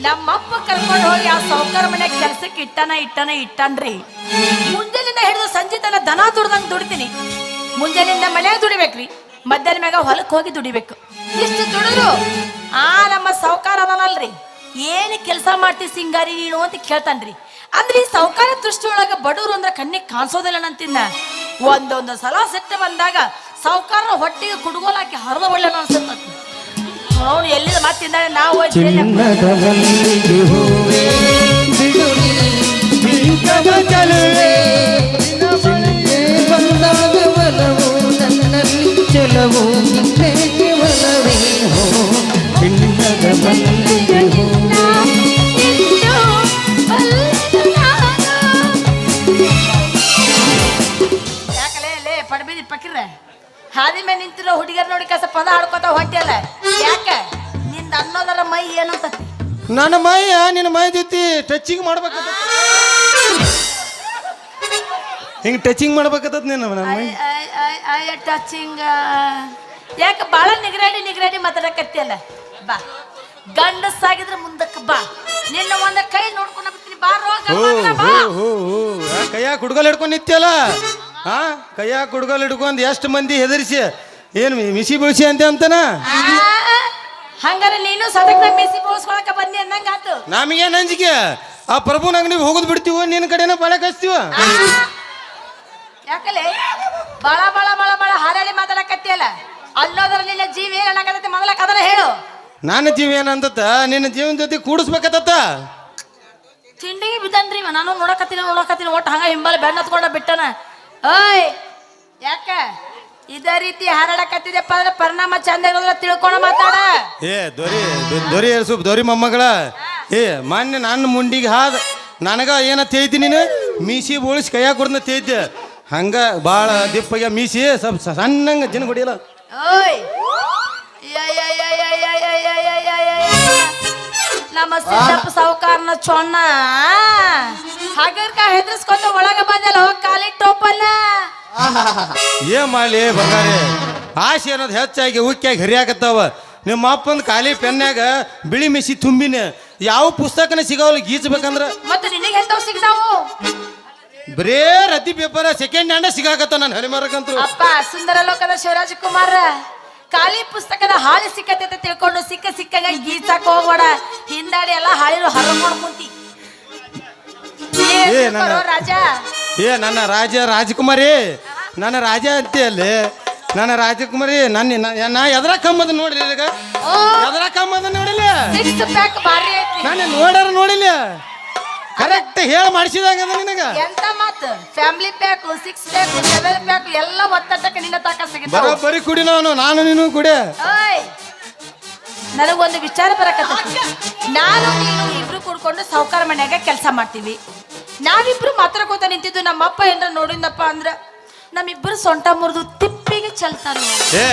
ನಮ್ಮಪ್ಪ ಕರ್ಕೊಂಡು ಹೋಗಿ ಆ ಸೌಕರ್ ಮನೆ ಕೆಲ್ಸಕ್ಕೆ ಇಟ್ಟನ ಇಟ್ಟನ, ಇಟ್ಟನ್ರಿ. ಮುಂಜಾನೆ ಹಿಡಿದು ಸಂಜೆ ತನ ದನ ದುಡ್ದಂಗೆ ದುಡಿತೀನಿ. ಮುಂಜಾನೆಯಿಂದ ಮನ್ಯಾಗ ದುಡಿಬೇಕ್ರಿ. ಮಧ್ಯಾಹ್ನ ಮ್ಯಾಗ ಹೊಲಕ್ಕೆ ಹೋಗಿ ದುಡಿಬೇಕು. ಇಷ್ಟು ದುಡಿದ್ರು? ಆ, ನಮ್ಮ ಸೌಕಾರ ಅದನಲ್ರಿ. ಏನು ಕೆಲಸ ಮಾಡ್ತಿ ಸಿಂಗಾರಿ ನೀನು ಅಂತ ಕೇಳ್ತಾನ್ರಿ. ಅಂದ್ರೆ ಈ ಸೌಕಾರ ಒಳಗ ಬಡವರು ಅಂದ್ರೆ ಕಣ್ಣಿಗೆ ಕಾಣಿಸೋದಿಲ್ಲ ನಂತಿನ್ನ ಒಂದೊಂದು ಸಲ ಸೆಟ್ಟ ಬಂದಾಗ ಸಾವುಕಾರ ಹೊಟ್ಟೆಗೆ ಕುಡುಗೋಲಾಕಿ ಹರಿದ ಒಳ್ಳೆ ಅನ್ಸುತ್ತೆ. ಅವನು ಎಲ್ಲಿದ ಮತ್ತೆ ತಿಂದಾಳೆ ನಾವು ಚಿನ್ನದ ಮಲ್ಲಿಗೆ ಹೂವೇ ಚಲುವೆ ಬಂದಾಗ ಬಲವು ನನ್ನಲ್ಲಿ ಚಲವು ಹೋ ಚಿನ್ನದ ಮಲ್ಲಿಗೆ ಹೂವೇ. ಯಾಕಲೇ ಲೇ ಪಡ್ಬಿದಿ ಪಕ್ಕಿರ ಹಾದಿ ಮೇಲೆ ನಿಂತಿರೋ ಹುಡುಗಿಯರ್ ನೋಡಿ ಕಸ ಪದ ಹಾಡ್ಕೊತ ಹೊಂಟಿಯಲ್ಲ ಯಾಕ? ಅನ್ನೋದರ ಮೈ ಏನಂತ ನನ್ನ ಮೈ ನಿನ್ನ ಮೈ ಜೊತೆ ಟಚಿಂಗ್ ಮಾಡ್ಬೇಕತ್ತ ಹಿಂಗೆ ಟಚಿಂಗ್ ಮಾಡ್ಬೇಕಂತ ನೀನು ನನ್ನ ಮೈ. ಟಚಿಂಗ್ ಭಾಳ ನಿಗ್ರಾಣಿ ನಿಗರಾಡಿ ನಿಗರಾಡಿ ಮಾತಾಡಕತ್ತಿಯಲ್ಲ? ಬಾ. ಗಂಡಸಾಗಿದ್ರೆ ಮುಂದಕ್ಕೆ ಬಾ. ನಿನ್ನ ಒಂದ ಕೈ ನೋಡ್ಕೊಂಡು ಬರ್ತೀನಿ ಬಾ ರೋಗ ಕೈಯಾಗ ಹುಡುಗಲ್ ಹಿಡ್ಕೊಂಡು ನಿತ್ಯಲ್ಲ? ಹಾ ಕೈಯಾಗ ಹುಡುಗಲ್ ಹಿಡ್ಕೊಂಡು ಎಷ್ಟು ಮಂದಿ ಹೆದರಿಸಿ? ಏನು ಮಿಸಿ ಬೀಳ್ಸಿ ಅಂತ ಅಂತನ? ಹಂಗಾರೆ ನೀನು ಸದಕ ಮೀಸಿ ಬೋಸ್ಕೊಳಕ ಬಂದಿ ಅಂದಂಗ ಆತು ನಮಗೇನು ಅಂಜಿಕೆ ಆ ಪ್ರಭು ನಂಗೆ ನೀವು ಹೋಗೋದು ಬಿಡ್ತೀವ? ನಿನ್ನ ಕಡೆನ ಬಳ ಕಸ್ತೀವ ಯಾಕಲೆ? ಬಳ ಬಳ ಬಳ ಬಳ ಹಾರಾಡಿ ಮಾತಾಡಕತ್ತಿಯಲ್ಲ? ಅಲ್ಲೋದ್ರಲ್ಲಿ ನಿನ್ನ ಜೀವ ಏನ್ ಅನ್ನಕತ್ತೈತಿ? ಮೊದಲ ಕದನ ಹೇಳು. ನನ್ನ ಜೀವ ಏನಂತತ್ತ ನಿನ್ನ ಜೀವನ ಜೊತೆ ಕೂಡಿಸ್ಬೇಕತ್ತ ತಿಂಡಿಗೆ ಬಿದ್ದನ್ರಿ ಇವ. ನಾನು ನೋಡಕತ್ತೀನಿ ನೋಡಕತ್ತೀನಿ. ಒಟ್ಟು ಹಂಗ ಹಿಂಬಲ ಬೆನ್ನ ಹತ್ಕೊಂಡ ಬಿಟ್ಟನ. ಓಯ್ ಯಾಕ? ಇದೇ ರೀತಿ ಹರಡಕತ್ತಿದೆಪ್ಪ ಅಂದ್ರೆ ಪರಿಣಾಮ ಚಂದ ಇರೋದ್ರ ತಿಳ್ಕೊಂಡು ಮಾತಾಡ ಏ ದೊರಿ ದೊರಿ ಏರ್ಸು ದೊರಿ ಮೊಮ್ಮಗಳ ಏ ಮೊನ್ನೆ ನನ್ನ ಮುಂಡಿಗೆ ಹಾದ ನನಗ ಏನ ತೇಯ್ತಿ ನೀನು ಮೀಸಿ ಬೋಳಿಸಿ ಕೈಯಾ ಕೊಡ್ನ ತೇಯ್ತಿ ಹಂಗ ಬಾಳ ದಿಪ್ಪಗೆ ಮೀಸಿ ಸ್ವಲ್ಪ ಸಣ್ಣಂಗ ಜನ ಹೊಡಿಯಲ್ಲ ಓಯ್ ನಮ್ಮ ಸಿದ್ದಪ್ಪ ಸಾವುಕಾರನ ಚೊಣ್ಣ ಹಗರ್ಕ ಹೆದರ್ಸ್ಕೊಂಡು ಒಳಗ ಬಂದಲ್ಲ ಹೋಗಿ ಕಾಲಿಟ್ಟು ಟೋಪನ್ನ ಏನ್ ಮಾಡಲಿ ಬಂಗಾರಿ? ಆಸೆ ಅನ್ನೋದು ಹೆಚ್ಚಾಗಿ ಉಕ್ಕಿಯಾಗಿ ಹರಿಯಾಕತ್ತಾವ ನಿಮ್ಮ ಅಪ್ಪಂದು ಖಾಲಿ ಪೆನ್ನಾಗ ಬಿಳಿ ಮಿಸಿ ತುಂಬಿನ. ಯಾವ ಪುಸ್ತಕನ ಸಿಗಾವಲ್ಲ ಗೀಚಬೇಕಂದ್ರ ಮತ್ತೆ ನಿನಗೆ ಎಂತವ್ ಸಿಗ್ತಾವು? ಬರೇ ರತಿ ಪೇಪರ್ ಸೆಕೆಂಡ್ ಹ್ಯಾಂಡ್ ಸಿಗಾಕತ್ತ ನಾನು ಹರಿಮಾರಕಂತ್ರು ಅಪ್ಪ ಸುಂದರ ಲೋಕದ ಶಿವರಾಜ ಕುಮಾರ. ಖಾಲಿ ಪುಸ್ತಕದ ಹಾಳಿ ಸಿಕ್ಕತ್ತೆ ತಿಳ್ಕೊಂಡು ಸಿಕ್ಕ ಸಿಕ್ಕ ಗೀಚಕ್ ಹೋಗ್ಬೇಡ. ಹಿಂದಾಡಿ ಎಲ್ಲ ಹಾಳಿರು ಹರ ಮಾಡ್ಕೊಂತಿ ಏ, ನಾನು ರಾಜ. ಏ ನನ್ನ ರಾಜ ರಾಜಕುಮಾರಿ ನನ್ನ ರಾಜ ಅಂತೀಯಲ್ಲಿ ನನ್ನ ರಾಜಕುಮಾರಿ ನನ್ನ ನ- ಎದ್ರ ಕಮ್ಮದ ನೋಡ್ರಿ ಈಗ? ಎದ್ರ ಕಮ್ಮದ ನೋಡಿಲ್ಲ ನಾನು ನೋಡ್ರ ನೋಡಿಲ್ಲ ಕರೆಕ್ಟ್ ಹೇಳಿ ಮಾಡಿಸಿದಂಗ ನಿನಗ? ಎಂತ ಮಾತು? Family pack six pack seven pack ಎಲ್ಲ ಒತ್ತಟಕ್ಕೆ ನಿನ್ನ ತಾಕ ಬರೋಬ್ಬರಿ ಕುಡಿ ನಾನು ನಾನು ನೀನು ಕುಡಿ. ನನಗೊಂದು ವಿಚಾರ ಬರಕತ್ತ ನಾನು ನೀನು ಇಬ್ರು ಕುಡ್ಕೊಂಡು ಸಾವುಕಾರ ಮನ್ಯಾಗ ಕೆಲಸ ಮಾಡ್ತೀವಿ. ನಾವಿಬ್ರು ಮಾತ್ರ ಕೂತ ನಿಂತಿದ್ದು ನಮ್ಮಪ್ಪ ಏನಾರ ನೋಡಿದ್ನಪ್ಪ ಅಂದ್ರ ನಮ್ಮಿಬ್ರು ಸೊಂಟ ಮುರಿದು ತಿಪ್ಪಿಗೆ ಚಲ್ತಾರೆ ಏ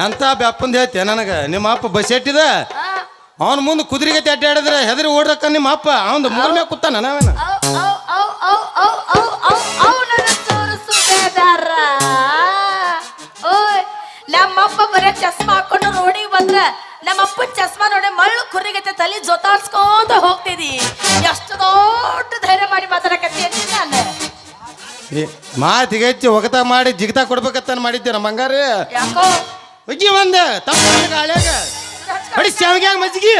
ಎಂತ ಬ್ಯಾಪ್ಪಂದು ಹೇಳ್ತೆ ನನಗ? ನಿಮ್ಮ ಅಪ್ಪ ಬಸ್ ಎಟ್ಟಿದ? ಅವನ ಮುಂದೆ ಕುದುರೆಗೆ ಅಡ್ಡಾಡಿದ್ರೆ ಹೆದರಿ ಓಡ್ರಕ್ಕ ನಿಮ್ಮ ಅಪ್ಪ. ಅವನ್ ಮೂರನೇ ಕೂತಾನ ನಾವೇನ? ಓಯ್ ಕುರಿಗತ್ತೆ ತಲೆ ಜೊತಾಡ್ಸ್ಕೊಂತ ಹೋಗ್ತಿದಿ. ಎಷ್ಟು ದೊಡ್ಡ ಧೈರ್ಯ ಮಾಡಿ ಮಾತಾಡಕತ್ತಿ ನಾನು. ಮಾತಿಗೆ ಹೆಚ್ಚು ಒಗತ ಮಾಡಿ ಜಿಗತ ಕೊಡ್ಬೇಕಂತ ಮಾಡಿದ್ದೆ ನಮ್ಮ ಹಂಗಾರೆ ಯಾಕೋ? ಉಜ್ಜಿ ಒಂದ ತಪ್ಪ ಶಾವಿಗೆ ಮಜ್ಜಿಗೆ.